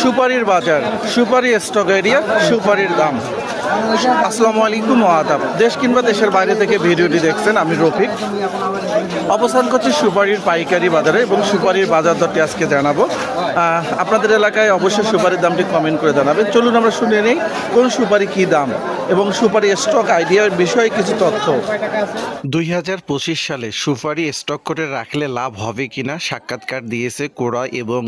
সুপারির বাজার, সুপারি stock area সুপারির দাম। আসসালামু আলাইকুম আদাব। দেশ কিংবা দেশের বাইরে থেকে ভিডিওটি দেখছেন আমি রফিক। অবস্থান করছি সুপারির পাইকারি বাজারে এবং সুপারির বাজার দরটি আজকে জানাব। আপনাদের এলাকায় অবশ্যই সুপারির দামটি কমেন্ট করে জানাবেন। চলুন আমরা শুনে নেই কোন সুপারি কী দাম। এবং সুপারি স্টক আইডিয়ার বিষয়ে কিছু তথ্য। দুই হাজার পঁচিশ সালে সুপারি স্টক করে রাখলে লাভ হবে কিনা সাক্ষাৎকার দিয়েছে কোরা এবং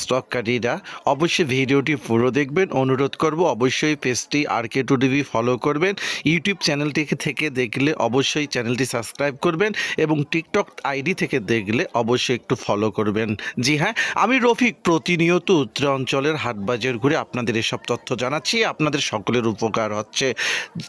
স্টককারীরা। অবশ্যই ভিডিওটি পুরো দেখবেন। অনুরোধ করব অবশ্যই পেজটি আর কে টু টিভি ফলো করবেন। ইউটিউব চ্যানেলটি থেকে দেখলে অবশ্যই চ্যানেলটি সাবস্ক্রাইব করবেন এবং টিকটক আইডি থেকে দেখলে অবশ্যই একটু ফলো করবেন। জি হ্যাঁ আমি রফিক প্রতিনিয়ত উত্তরাঞ্চলের হাটবাজার ঘুরে আপনাদের এসব তথ্য জানাচ্ছি। আপনাদের সকলের উপকার হচ্ছে।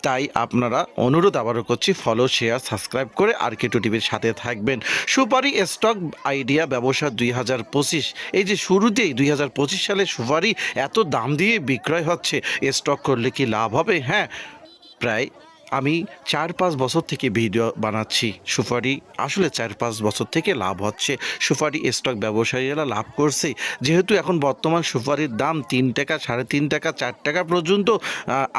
তাই আপনারা অনুরোধ আবারও করছি ফলো শেয়ার সাবস্ক্রাইব করে আর কে টু টিভির সাথে থাকবেন। সুপারি স্টক আইডিয়া ব্যবসা দুই হাজার পঁচিশ, এই যে শুরুতেই দুই হাজার পঁচিশ সালে সুপারি এত দাম দিয়ে বিক্রয় হচ্ছে স্টক করলে কি লাভ হবে? হ্যাঁ প্রায় আমি চার পাঁচ বছর থেকে ভিডিও বানাচ্ছি, সুপারি। আসলে চার পাঁচ বছর থেকে লাভ হচ্ছে। সুপারি স্টক ব্যবসায়ীরা লাভ করছে। যেহেতু এখন বর্তমান সুপারির দাম তিন টাকা, সাড়ে তিন টাকা, চার টাকা পর্যন্ত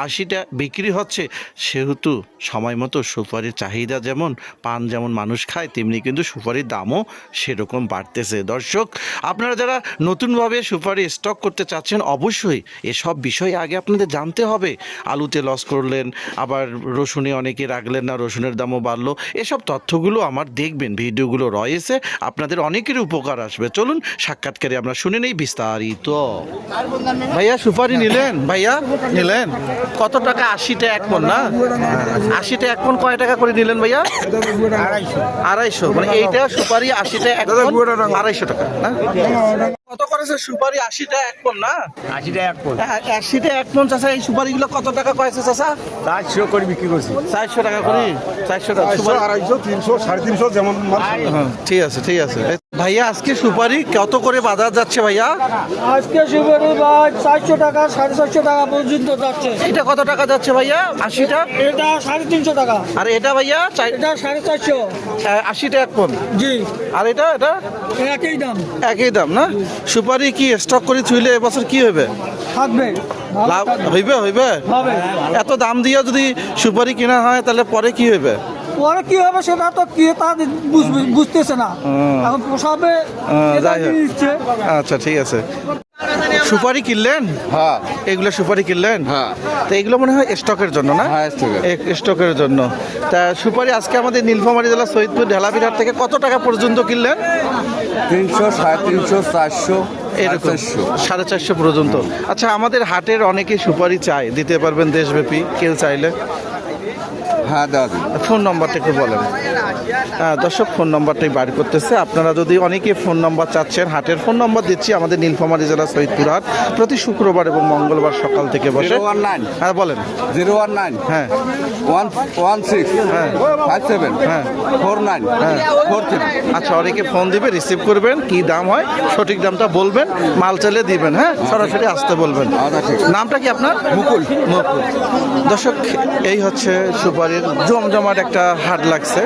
আশিটা বিক্রি হচ্ছে, সেহেতু সময় মতো সুপারির চাহিদা যেমন, পান যেমন মানুষ খায়, তেমনি কিন্তু সুপারির দামও সেরকম বাড়তেছে। দর্শক, আপনারা যারা নতুনভাবে সুপারি স্টক করতে চাচ্ছেন, অবশ্যই এসব বিষয় আগে আপনাদের জানতে হবে। আলুতে লস করলেন, আবার রসুনে অনেকে রাখলেন না রসুনের দামও বাড়লো। এসব তথ্যগুলো আমার দেখবেন ভিডিওগুলো রয়েছে আপনাদের অনেকের উপকার আসবে। চলুন সাক্ষাৎকারে আমরা শুনে নেই বিস্তারিত। ভাইয়া সুপারি নিলেন? ভাইয়া নিলেন? কত টাকা আশিটা এক মন না? আশিটা এক মন কয় টাকা করে নিলেন ভাইয়া? আড়াইশো। আড়াইশো মানে এইটা সুপারি আশিটা এক আড়াইশো টাকা না? কত করেছে সুপারি? আশিটা এক মন না? আশি টাকা এক পোল হ্যাঁ, আশিটা এক মন চাষা এই সুপারিগুলো কত টাকা কয়েছে চাষা চারশো করে বিক্রি করছি। চারশো টাকা করি? চারশো টাকা সুপারি? আড়াইশো তিনশো সাড়ে তিনশো যেমন। হ্যাঁ, ঠিক আছে ঠিক আছে। ভাইয়া আজকে সুপারি কত করে বাজার যাচ্ছে ভাইয়া? আজকে সুপারি ভাই চারশো টাকা সাড়ে চারশো টাকা পর্যন্ত যাচ্ছে। এটা কত টাকা যাচ্ছে ভাইয়া? আশিটা? এটা সাড়ে তিনশো টাকা। আর এটা ভাইয়া চার- এটা সাড়ে চারশো। আশিটা এক মন জি। আর এটা এটা? একই দাম। একই দাম না? সুপারি কি স্টক করে থুইলে এবছর কি হবে থাকবে। লাভ হইবে হইবে? হবে। এত দাম দিয়ে যদি সুপারি কেনা হয় তাহলে পরে কি হইবে? পরে কি হবে সেটা তো কি তা বুঝতেছে না। এখন পোষাবে যাই হোক। আচ্ছা ঠিক আছে। সুপারি কিনলেন? হ্যাঁ। এগুলো সুপারি কিনলেন? হ্যাঁ। তো এগুলো মনে হয় স্টকের জন্য না? হ্যাঁ, স্টকের। জন্য। তা সুপারি আজকে আমাদের নীলফামারী জেলা সৈয়দপুর ঢেলাবিহার থেকে কত টাকা পর্যন্ত কিনলেন? তিনশো সাড়ে তিনশো চারশো এরকম। সাড়ে চারশো পর্যন্ত। আচ্ছা আমাদের হাটের অনেকে সুপারি চায়। দিতে পারবেন দেশব্যাপী। কেউ চাইলে। হ্যাঁ দেওয়া দিন ফোন নম্বরটা একটু বলেন। হ্যাঁ দর্শক ফোন নম্বরটাই বার করতেছে। আপনারা যদি অনেকে ফোন নম্বর চাচ্ছেন হাটের ফোন নম্বর দিচ্ছি আমাদের নীলফামারী জেলা সৈয়দপুর হাট। প্রতি শুক্রবার এবং মঙ্গলবার সকাল থেকে বসে ওয়ান নাইন। হ্যাঁ বলেন। Zero one nine. হ্যাঁ। One one six. হ্যাঁ। Five seven. হ্যাঁ। Four nine. হ্যাঁ। ফোর থ্রি আচ্ছা অনেকে ফোন দিবে রিসিভ করবেন কি দাম হয় সঠিক দামটা বলবেন মাল চালে দিবেন হ্যাঁ? সরাসরি আসতে বলবেন। আচ্ছা, ঠিক। নামটা কি আপনার? মুকুল। মুকুল। দর্শক এই হচ্ছে সুপারির জমজমাট একটা হাট লাগছে।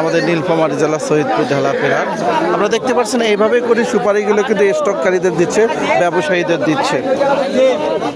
আমাদের নীলফামারী জেলা সৈয়দপুর ঢালাপেরা আমরা দেখতে পাচ্ছেন, এইভাবে করে সুপারিগুলো কিন্তু স্টককারীদের দিচ্ছে, ব্যবসায়ীদের দিচ্ছে।